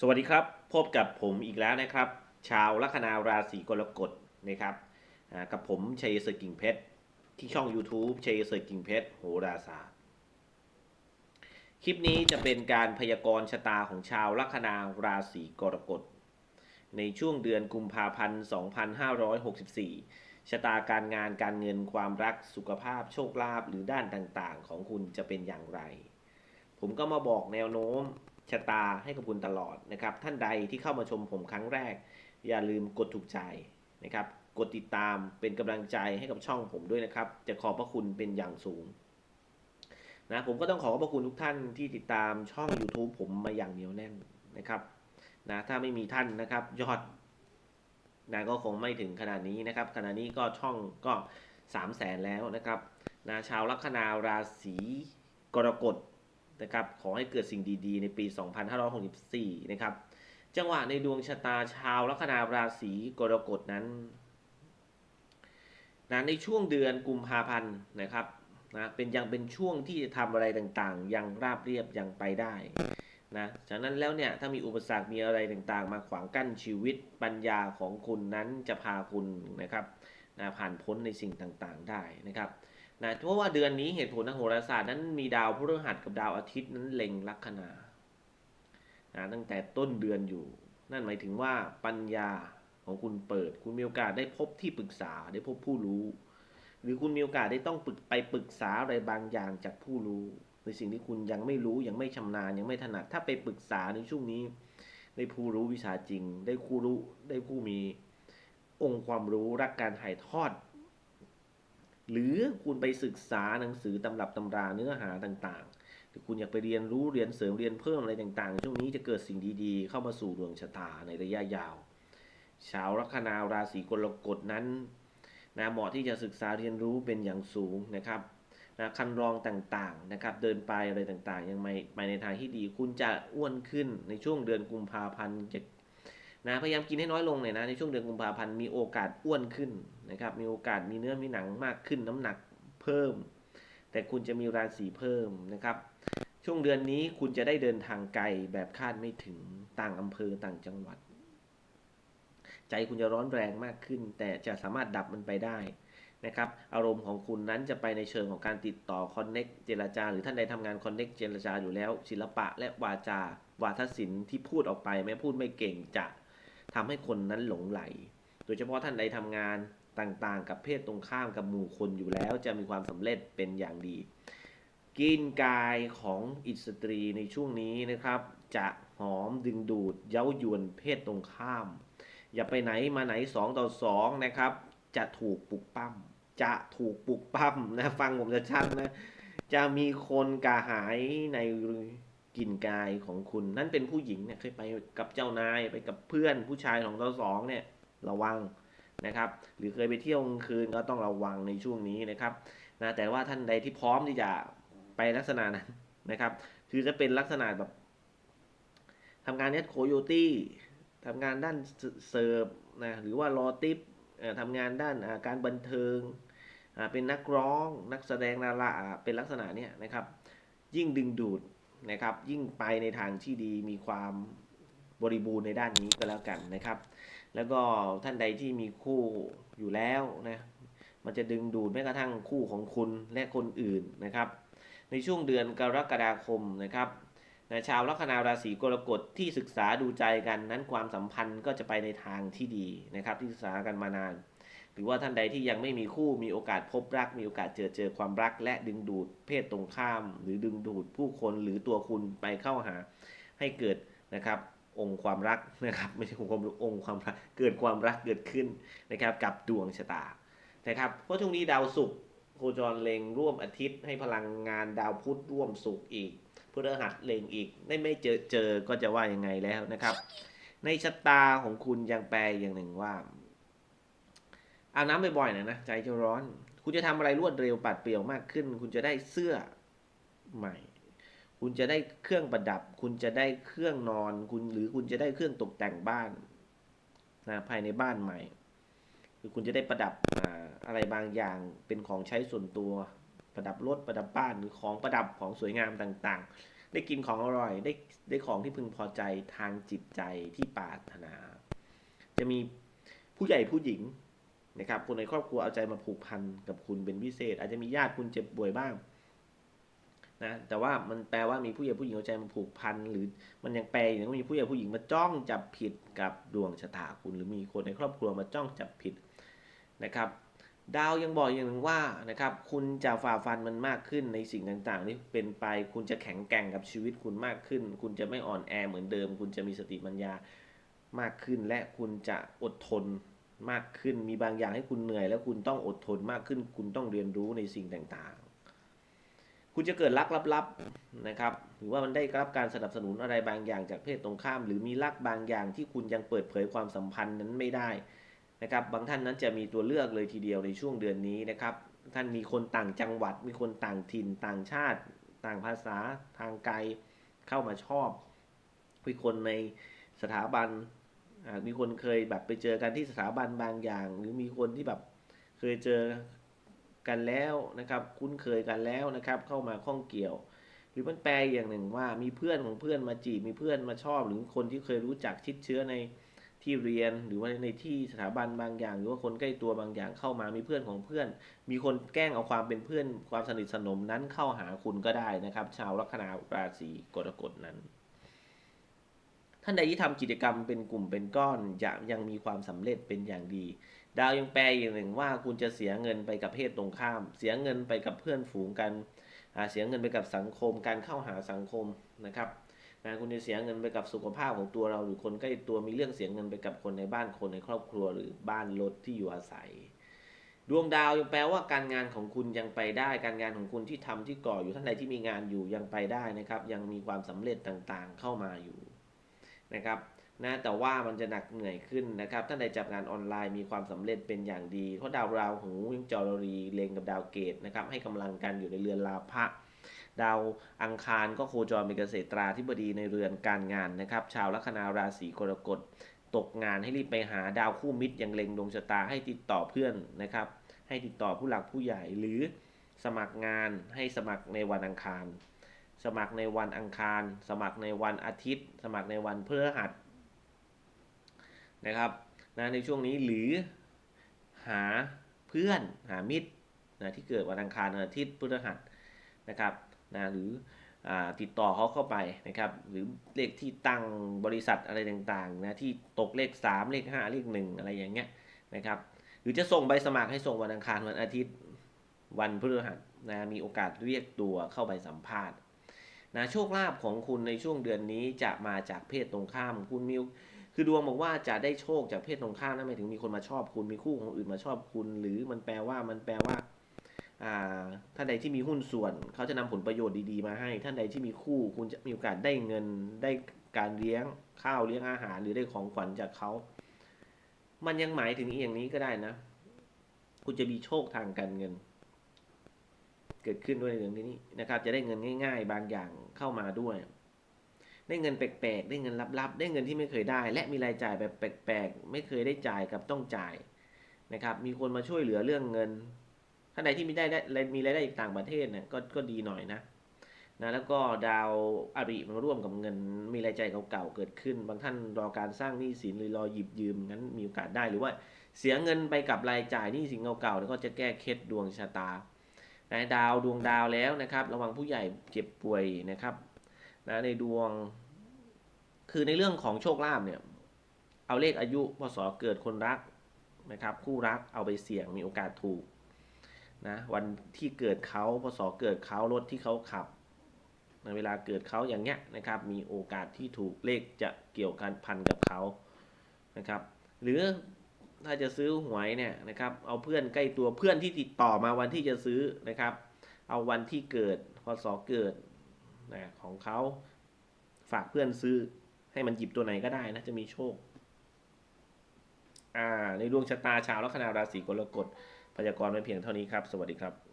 สวัสดีครับ พบกับผมอีกแล้วนะครับ ชาวลัคนาราศีกรกฎนะครับกับผมชัยเสร์กิ่งเพชรที่ช่อง YouTube ชัยเสร์กิ่งเพชรโหราศาสตร์ คลิปนี้จะเป็นการพยากรณ์ชะตาของชาวลัคนาราศีกรกฎ ในช่วงเดือนกุมภาพันธ์ 2564 ชะตาการงานการเงินความรักสุขภาพโชคลาภหรือด้านต่างๆ ของคุณจะเป็นอย่างไร ผมก็มาบอกแนวโน้ม ชะตาให้กับคุณตลอดนะครับ ท่านใดที่เข้ามาชมผมครั้งแรก อย่าลืมกดถูกใจนะครับ กดติดตามเป็นกำลังใจให้กับช่องผมด้วยนะครับ จะขอบพระคุณเป็นอย่างสูงนะผมก็ต้องขอขอบพระคุณทุกท่านที่ติดตามช่อง YouTube ผมมาอย่างเหนียวแน่นนะครับนะถ้าไม่มีท่านนะครับ ยอดนะก็คงไม่ถึงขนาดนี้นะครับขณะนี้ก็ช่องก็3 0 0แสนแล้วนะครับนะชาวลัคนาราศีกรกฎ นะครับ ขอให้เกิดสิ่งดีๆ ในปี 2564 นะครับ จังหวะในดวงชะตาชาวลัคนาราศีกรกฎนั้นนะในช่วงเดือนกุมภาพันธ์นะครับนะเป็นยังเป็นช่วงที่จะทำอะไรต่างๆ ยังราบเรียบยังไปได้นะฉะนั้นแล้วเนี่ยถ้ามีอุปสรรคมีอะไรต่างๆ มาขวางกั้นชีวิตปัญญาของคุณนั้นจะพาคุณนะครับนะผ่านพ้นในสิ่งต่างๆได้นะครับ นะเพราะว่าเดือนนี้เหตุผลทางโหราศาสตร์นั้นมีดาวพฤหัสกับดาวอาทิตย์นั้นเล็งลัคนานะตั้งแต่ต้นเดือนอยู่ นั่นหมายถึงว่าปัญญาของคุณเปิด คุณมีโอกาสได้พบที่ปรึกษาได้พบผู้รู้ หรือคุณมีโอกาสได้ต้องปรึกไปปรึกษาอะไรบางอย่างจากผู้รู้ในสิ่งที่คุณยังไม่รู้ยังไม่ชำนาญยังไม่ถนัดถ้าไปปรึกษาในช่วงนี้ ได้ผู้รู้วิชาจริง ได้ผู้รู้ได้ผู้มีองค์ความรู้รักการถ่ายทอด หรือคุณไปศึกษาหนังสือตำรับตำราเนื้อหาต่างๆ หรือคุณอยากไปเรียนรู้เรียนเสริมเรียนเพิ่มอะไรต่างๆ ช่วงนี้จะเกิดสิ่งดีๆ เข้ามาสู่ดวงชะตาในระยะยาว ชาวลัคนาราศีกรกฎนั้นนะเหมาะที่จะศึกษาเรียนรู้เป็นอย่างสูงนะครับนะคันรองต่างๆนะครับ เดินไปอะไรต่างๆ ยังไม่ไปในทางที่ดี คุณจะอ้วนขึ้นในช่วงเดือนกุมภาพันธ์จะ นะพยายามกินให้น้อยลงหน่อยนะในช่วงเดือนกุมภาพันธ์มีโอกาสอ้วนขึ้นนะครับมีโอกาสมีเนื้อมีหนังมากขึ้นน้ำหนักเพิ่ม แต่คุณจะมีราศีเพิ่มนะครับ ช่วงเดือนนี้คุณจะได้เดินทางไกลแบบคาดไม่ถึงต่างอำเภอต่างจังหวัด ใจคุณจะร้อนแรงมากขึ้น แต่จะสามารถดับมันไปได้นะครับอารมณ์ของคุณนั้นจะไปในเชิงของการติดต่อคอนเน็กเจรจา หรือท่านใดทำงานคอนเน็กเจรจาอยู่แล้ว ศิลปะและวาจา วาทศิลป์ที่พูดออกไปแม้พูดไม่เก่งจะ ทำให้คนนั้นหลงไหล โดยเฉพาะท่านใดทำงานต่างๆ กับเพศตรงข้ามกับหมู่คนอยู่แล้ว จะมีความสำเร็จเป็นอย่างดี กินกายของอิสตรีในช่วงนี้นะครับ จะหอมดึงดูดเย้ายวนเพศตรงข้าม อย่าไปไหนมาไหนสองต่อสองนะครับ จะถูกปลุกปั้มจะถูกปลุกปั้มนะ ฟังผมจะชัดนะ จะมีคนกาหายใน กลิ่นกายของคุณ นั่นเป็นผู้หญิงเนี่ยเคยไปกับเจ้านายไปกับเพื่อนผู้ชายของเราสองเนี่ยระวังนะครับ หรือเคยไปเที่ยวกลางคืนก็ต้องระวังในช่วงนี้นะครับนะแต่ว่าท่านใดที่พร้อมที่จะไปลักษณะนั้นนะครับ คือจะเป็นลักษณะแบบทำงานเน็ตโคโยตี้ทำงานด้านเสิร์ฟนะหรือว่ารอติปทำงานด้านการบันเทิงเป็นนักร้องนักแสดงดาราอ่าเป็นลักษณะเนี้ยนะครับ ยิ่งดึงดูด นะครับ ยิ่งไปในทางที่ดีมีความบริบูรณ์ในด้านนี้ก็แล้วกันนะครับ แล้วก็ท่านใดที่มีคู่อยู่แล้วนะมันจะดึงดูดแม้กระทั่งคู่ของคุณและคนอื่นนะครับ ในช่วงเดือนกรกฎาคมนะครับนะชาวลัคนาราศีกรกฎที่ศึกษาดูใจกันนั้นความสัมพันธ์ก็จะไปในทางที่ดีนะครับ ที่ศึกษากันมานาน หรือว่าท่านใดที่ยังไม่มีคู่มีโอกาสพบรัก มีโอกาสเจอเจอความรัก และดึงดูดเพศตรงข้าม หรือดึงดูดผู้คนหรือตัวคุณไปเข้าหาให้เกิดนะครับองค์ความรักนะครับไม่ใช่องค์ความองค์ความรักเกิดความรักเกิดขึ้นนะครับกับดวงชะตานะครับเพราะช่วงนี้ดาวศุกร์โคจรเล็งร่วมอาทิตย์ให้พลังงานดาวพุธร่วมศุกร์อีกพฤหัสเล็งอีกได้ไม่เจอเจอก็จะว่ายังไงแล้วนะครับ ในชะตาของคุณยังแปลอย่างหนึ่งว่า อาบน้ำบ่อยๆหนะนะใจจะร้อน คุณจะทำอะไรรวดเร็วปัดเปรียวมากขึ้น คุณจะได้เสื้อใหม่ คุณจะได้เครื่องประดับ คุณจะได้เครื่องนอนคุณหรือคุณจะได้เครื่องตกแต่งบ้านนะภายในบ้านใหม่ หรือคุณจะได้ประดับอ่าอะไรบางอย่างเป็นของใช้ส่วนตัวประดับรถประดับบ้านหรือของประดับของสวยงามต่างๆ ได้กินของอร่อยได้ได้ของที่พึงพอใจทางจิตใจที่ปรารถนา จะมีผู้ใหญ่ผู้หญิง นะครับคนในครอบครัวเอาใจมาผูกพันกับคุณเป็นพิเศษ อาจจะมีญาติคุณเจ็บป่วยบ้างนะแต่ว่ามันแปลว่ามีผู้ใหญ่ผู้หญิงเอาใจมาผูกพันหรือมันยังแปลอย่างว่ามีผู้ใหญ่ผู้หญิงมาจ้องจับผิดกับดวงชะตาคุณ หรือมีคนในครอบครัวมาจ้องจับผิดนะครับดาวยังบอกอย่างหนึ่งว่านะครับคุณจะฝ่าฟันมันมากขึ้นในสิ่งต่างๆที่เป็นไป คุณจะแข็งแกร่งกับชีวิตคุณมากขึ้น คุณจะไม่อ่อนแอเหมือนเดิม คุณจะมีสติปัญญามากขึ้น และคุณจะอดทน มากขึ้น มีบางอย่างให้คุณเหนื่อย แล้วคุณต้องอดทนมากขึ้น คุณต้องเรียนรู้ในสิ่งต่างๆ คุณจะเกิดรักลับๆนะครับ หรือว่ามันได้รับการสนับสนุนอะไรบางอย่างจากเพศตรงข้าม หรือมีรักบางอย่างที่คุณยังเปิดเผยความสัมพันธ์นั้นไม่ได้นะครับ บางท่านนั้นจะมีตัวเลือกเลยทีเดียวในช่วงเดือนนี้นะครับ ท่านมีคนต่างจังหวัด มีคนต่างถิ่น ต่างชาติ ต่างภาษา ทางไกลเข้ามาชอบมีคนในสถาบัน อ่ามีคนเคยแบบไปเจอกันที่สถาบันบางอย่าง หรือมีคนที่แบบเคยเจอกันแล้วนะครับ คุ้นเคยกันแล้วนะครับ เข้ามาข้องเกี่ยว หรือมันแปลอย่างหนึ่งว่ามีเพื่อนของเพื่อนมาจีบมีเพื่อนมาชอบ หรือคนที่เคยรู้จักชิดเชื้อในที่เรียนหรือว่าในที่สถาบันบางอย่าง หรือว่าคนใกล้ตัวบางอย่างเข้ามามีเพื่อนของเพื่อน มีคนแกล้งเอาความเป็นเพื่อนความสนิทสนมนั้นเข้าหาคุณก็ได้นะครับ ชาวลัคนาราศีกรกฎนั้น ท่านใดที่ทำกิจกรรมเป็นกลุ่มเป็นก้อนจะยังมีความสำเร็จเป็นอย่างดี ดาวยังแปลอย่างหนึ่งว่าคุณจะเสียเงินไปกับเพศตรงข้าม เสียเงินไปกับเพื่อนฝูงกันเสียเงินไปกับสังคม การเข้าหาสังคมนะครับนะคุณจะเสียเงินไปกับสุขภาพของตัวเราหรือคนใกล้ตัวมีเรื่องเสียเงินไปกับคนในบ้านคนในครอบครัวหรือบ้านรถที่อยู่อาศัย ดวงดาวยังแปลว่าการงานของคุณยังไปได้ การงานของคุณที่ทำที่ก่ออยู่ท่านใดที่มีงานอยู่ยังไปได้นะครับ ยังมีความสำเร็จต่างๆ เข้ามาอยู่ นะครับนะแต่ว่ามันจะหนักเหนื่อยขึ้นนะครับท่านใดจับงานออนไลน์มีความสำเร็จเป็นอย่างดีเพราะดาวราหูยังจรรีเลงกับดาวเกตนะครับให้กำลังกันอยู่ในเรือนลาภะดาวอังคารก็โคจรเป็นเกษตราธิบดีในเรือนการงานนะครับ ชาวลัคนาราศีกรกฎตกงานให้รีบไปหาดาวคู่มิตรยังเล็งดวงชะตาให้ติดต่อเพื่อนนะครับ ให้ติดต่อผู้หลักผู้ใหญ่หรือสมัครงานให้สมัครในวันอังคาร สมัครในวันอังคาร สมัครในวันอาทิตย์ สมัครในวันพฤหัสนะครับนะในช่วงนี้หรือหาเพื่อนหามิตรนะที่เกิดวันอังคารวันอาทิตย์พฤหัสนะครับนะหรืออาติดต่อเขาเข้าไปนะครับ หรือเลขที่ตั้งบริษัทอะไรต่างๆนะที่ตกเลข 3 เลข 5 เลข 1 อะไรอย่างเงี้ยนะครับหรือจะส่งใบสมัครให้ส่งวันอังคารวันอาทิตย์วันพฤหัสนะมีโอกาสเรียกตัวเข้าไปสัมภาษณ์ นะโชคลาภของคุณในช่วงเดือนนี้จะมาจากเพศตรงข้ามคุณมิวคือดวงบอกว่าจะได้โชคจากเพศตรงข้ามนั่นหมายถึงมีคนมาชอบคุณมีคู่ของอื่นมาชอบคุณ หรือมันแปลว่ามันแปลว่าอ่าท่านใดที่มีหุ้นส่วน เขาจะนำผลประโยชน์ดีๆมาให้ ท่านใดที่มีคู่คุณจะมีโอกาสได้เงินได้การเลี้ยงข้าวเลี้ยงอาหารหรือได้ของขวัญจากเขา มันยังหมายถึงอีกอย่างนี้ก็ได้นะ คุณจะมีโชคทางการเงิน เกิดขึ้นด้วยในเรื่องนี้นะครับ จะได้เงินง่าย ๆ บางอย่างเข้ามาด้วย ได้เงินแปลกๆ ได้เงินลับๆ ได้เงินที่ไม่เคยได้ และมีรายจ่ายแบบแปลกๆ ไม่เคยได้จ่ายกับต้องจ่ายนะครับ มีคนมาช่วยเหลือเรื่องเงินท่านใดที่มีได้ได้มีรายได้จากต่างประเทศเนี่ยก็ก็ดีหน่อยนะนะแล้วก็ดาวอาริมันร่วมกับเงิน มีรายจ่ายเก่าๆเกิดขึ้น บางท่านรอการสร้างหนี้สินหรือรอหยิบยืมงั้นมีโอกาสได้หรือว่าเสียเงินไปกับรายจ่ายหนี้สินเก่าๆแล้วก็จะแก้เคล็ดดวงชะตา นะดาวดวงดาวแล้วนะครับ ระวังผู้ใหญ่เจ็บป่วยนะครับนะในดวง คือในเรื่องของโชคลาภเนี่ย เอาเลขอายุพศเกิดคนรักนะครับ คู่รักเอาไปเสี่ยงมีโอกาสถูกนะวันที่เกิดเขาพศเกิดเขารถที่เขาขับในเวลาเกิดเขาอย่างเงี้ยนะครับ มีโอกาสที่ถูกเลขจะเกี่ยวกันพันกับเขานะครับ หรือ ถ้าจะซื้อหวยเนี่ยนะครับ เอาเพื่อนใกล้ตัวเพื่อนที่ติดต่อมาวันที่จะซื้อนะครับ เอาวันที่เกิดพศเกิดนะของเขาฝากเพื่อนซื้อให้มันหยิบตัวไหนก็ได้นะจะมีโชค อ่าในดวงชะตาชาวลัคนาราศีกรกฎพยากรณ์ไว้เพียงเท่านี้ครับ สวัสดีครับ